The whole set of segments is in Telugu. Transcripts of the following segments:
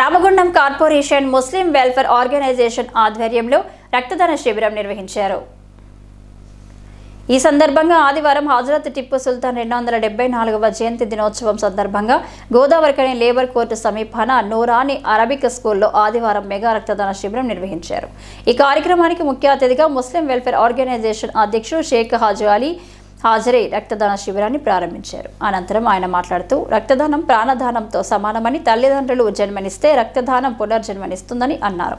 Ramagundam corporation Muslim welfare organisation ఆధ్వర్యంలో రక్తదాన శిబిరం నిర్వహించారు. ఈ సందర్భంగా ఆదివారం హజరత్ టిప్పు సుల్తాన్ రెండు వందల డెబ్బై నాలుగవ జయంతి దినోత్సవం సందర్భంగా గోదావరికని లేబర్ కోర్టు సమీపాన నూరాని అరబిక్ స్కూల్లో ఆదివారం మెగా రక్తదాన శిబిరం నిర్వహించారు. ఈ కార్యక్రమానికి ముఖ్య అతిథిగా ముస్లిం వెల్ఫేర్ ఆర్గనైజేషన్ అధ్యక్షుడు షేక్ హాజు అలీ హాజరై రక్తదాన శిబిరాన్ని ప్రారంభించారు అనంతరం ఆయన మాట్లాడుతూ రక్తదానం ప్రాణదానంతో సమానమని తల్లిదండ్రులు జన్మనిస్తే రక్తదానం పునర్జన్మనిస్తుందని అన్నారు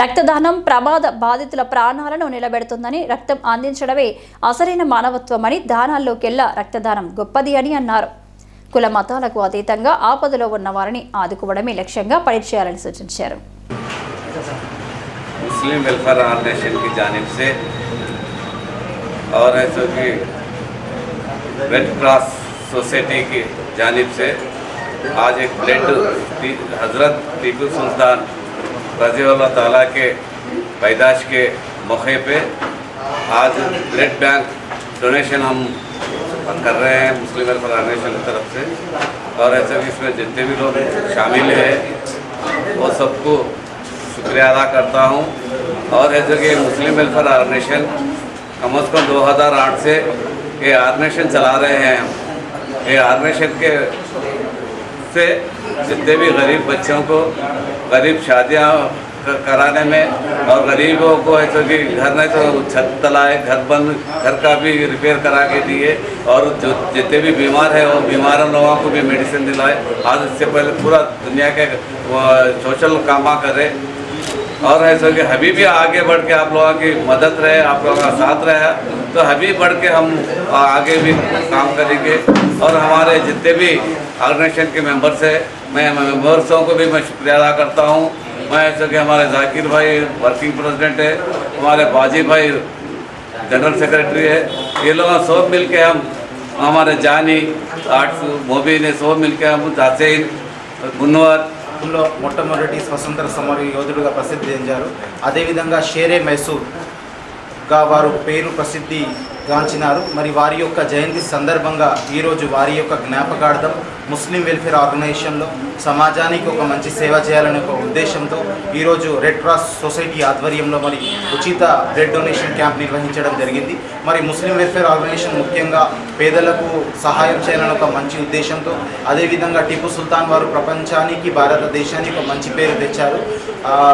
రక్తదానం ప్రమాద బాధితుల ప్రాణాలను నిలబెడుతుందని రక్తం అందించడమే అసలైన మానవత్వమని దానాల్లోకెల్లా రక్తదానం గొప్పది అని అన్నారు కుల మతాలకు అతీతంగా ఆపదలో ఉన్న వారిని ఆదుకోవడమే లక్ష్యంగా పనిచేయాలని సూచించారు मुस्लिम वेलफेयर ऑर्गेनाइजेशन की जानिब से और ऐसे कि रेड क्रॉस सोसाइटी की जानिब से आज एक ब्लड हज़रत टीपू सुल्तान रज़ी ताला के पैदाश के मौके पे आज ब्लड बैंक डोनेशन हम कर रहे हैं मुस्लिम वेलफेयर ऑर्गेनाइजेशन की तरफ़ से। और ऐसे भी इसमें जितने भी लोग शामिल हैं, वो सबको शुक्रिया अदा करता हूँ। और ऐसे कि मुस्लिम वेलफेयर ऑर्गेनाइजेशन कम अज़ कम 2008 से ये ऑर्गेनाइजेशन चला रहे हैं हम। ये ऑर्गेनाइजेशन के से जितने भी गरीब बच्चों को, गरीब शादियाँ कराने में और गरीबों को ऐसे कि घर नहीं तो छत तलाए, घर बंद, घर का भी रिपेयर करा के दिए और जो जितने भी बीमार है, वो बीमार लोगों को भी मेडिसिन दिलाए। आज इससे पहले पूरा दुनिया के सोशल कामा करे और ऐसा कि अभी भी आगे बढ़ के आप लोगों की मदद रहे, आप लोगों का साथ रहे। तो अभी बढ़ के हम आगे भी काम करेंगे। और हमारे जितने भी ऑर्गेनाइजेशन के मेंबर्स हैं, मैं मेंबर्सों को भी मैं शुक्रिया अदा करता हूँ। मैं ऐसा कि हमारे जाकिर भाई वर्किंग प्रेसिडेंट है, हमारे बाजी भाई जनरल सेक्रेटरी है। ये लोग सब मिल के हम, हमारे जानी आर्ट्स मोबिन है सब मिल के हम, जासेन, मुन्वर లో మొట్టమొదటి స్వతంత్ర సమర యోధుడుగా ప్రసిద్ధి చెందారు. అదేవిధంగా షేరే మైసూర్గా వారు పేరు ప్రసిద్ధి గాంచినారు. మరి వారి యొక్క జయంతి సందర్భంగా ఈరోజు వారి యొక్క జ్ఞాపకార్థం ముస్లిం వెల్ఫేర్ ఆర్గనైజేషన్లో సమాజానికి ఒక మంచి సేవ చేయాలనే ఒక ఉద్దేశంతో ఈరోజు రెడ్ క్రాస్ సొసైటీ ఆధ్వర్యంలో మరి ఉచిత బ్లడ్ డొనేషన్ క్యాంప్ నిర్వహించడం జరిగింది. మరి ముస్లిం వెల్ఫేర్ ఆర్గనైజేషన్ ముఖ్యంగా పేదలకు సహాయం చేయాలని ఒక మంచి ఉద్దేశంతో అదేవిధంగా టిప్పు సుల్తాన్ వారు ప్రపంచానికి భారతదేశానికి ఒక మంచి పేరు తెచ్చారు.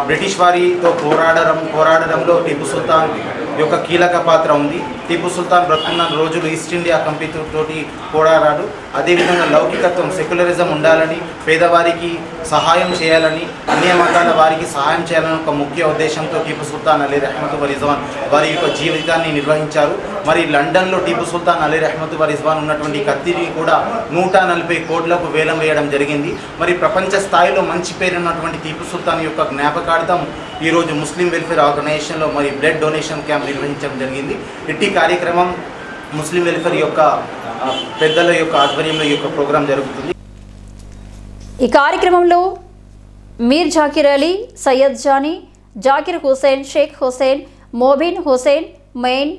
బ్రిటిష్ వారితో పోరాడడం పోరాడడంలో టిప్పు సుల్తాన్ యొక్క కీలక పాత్ర ఉంది. టిప్పు సుల్తాన్ బ్రతున్న రోజులు ఈస్ట్ ఇండియా కంపెనీ తోటి పోరాడాడు. అదేవిధంగా లౌకికత్వం సెక్యులరిజం ఉండాలని పేదవారికి సహాయం చేయాలని అన్య మతాల వారికి సహాయం చేయాలని ఒక ముఖ్య ఉద్దేశంతో టిప్పు సుల్తాన్ అలీ రహమత్ రిజ్వాన్ వారి యొక్క జీవితాన్ని నిర్వహించారు. మరి లండన్లో టీపు సుల్తాన్ అలీ రహమత్ రిజ్వాన్ ఉన్నటువంటి కత్తిని కూడా నూట నలభై కోట్లకు వేలం వేయడం జరిగింది. మరి ప్రపంచ స్థాయిలో మంచి పేరున్నటువంటి టీపు సుల్తాన్ యొక్క జ్ఞాపకార్థం ఈరోజు ముస్లిం వెల్ఫేర్ ఆర్గనైజేషన్లో మరి బ్లడ్ డొనేషన్ క్యాంప్ నిర్వహించడం జరిగింది. ఇట్టి కార్యక్రమం ముస్లిం వెల్ఫేర్ యొక్క పెద్దల యొక్క ఆధ్వర్యంలో ఈ యొక్క ప్రోగ్రాం జరుగుతుంది. ఈ కార్యక్రమంలో మీర్ జాకిర్ అలీ సయ్యద్ జానీ జాకిర్ హుసేన్ షేక్ హుసేన్ మోబిన్ హుసేన్ మెయిన్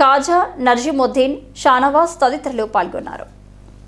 కాజా నర్జిముద్దీన్ షానవాజ్ తదితరులు పాల్గొన్నారు.